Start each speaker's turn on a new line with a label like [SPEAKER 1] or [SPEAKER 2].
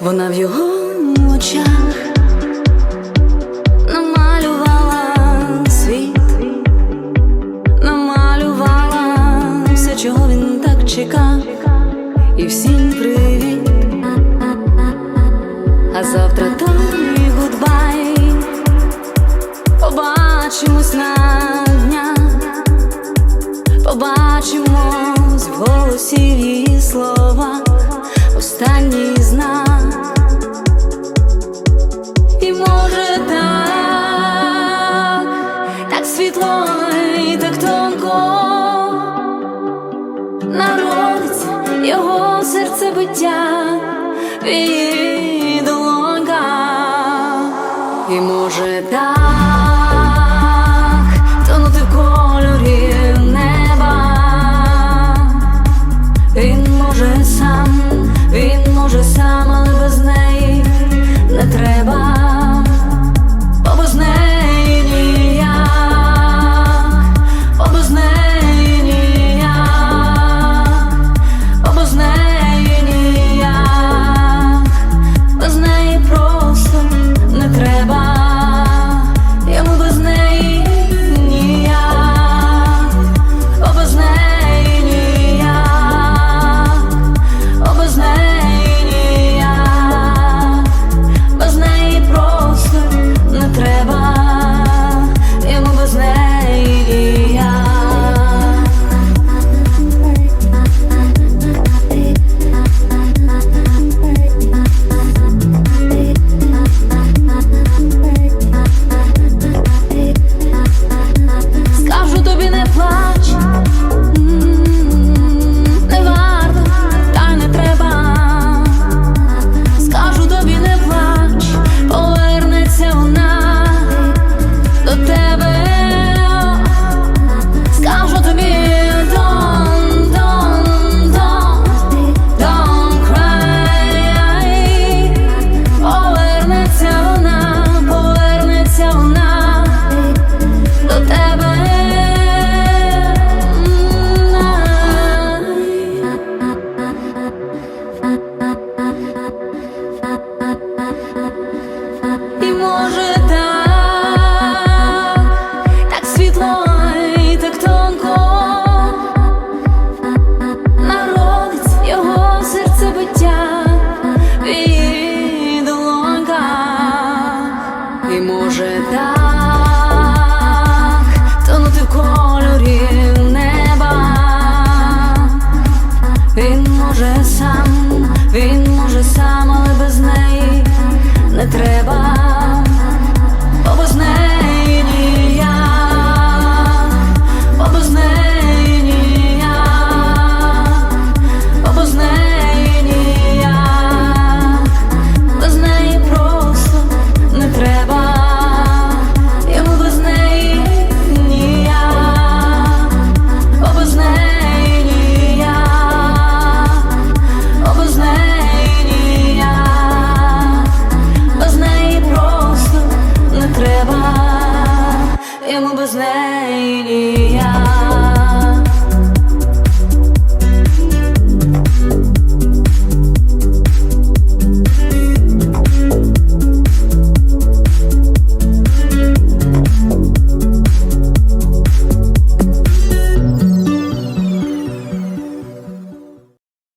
[SPEAKER 1] Вона в його очах. усі слова її словах, останній знак і може так, так світло і так тонко народиться його серцебиття. може так, світло і так тонко. Народить його серцебиття і долонька, і може так? Тонути в кольорі неба, він може сам. was there.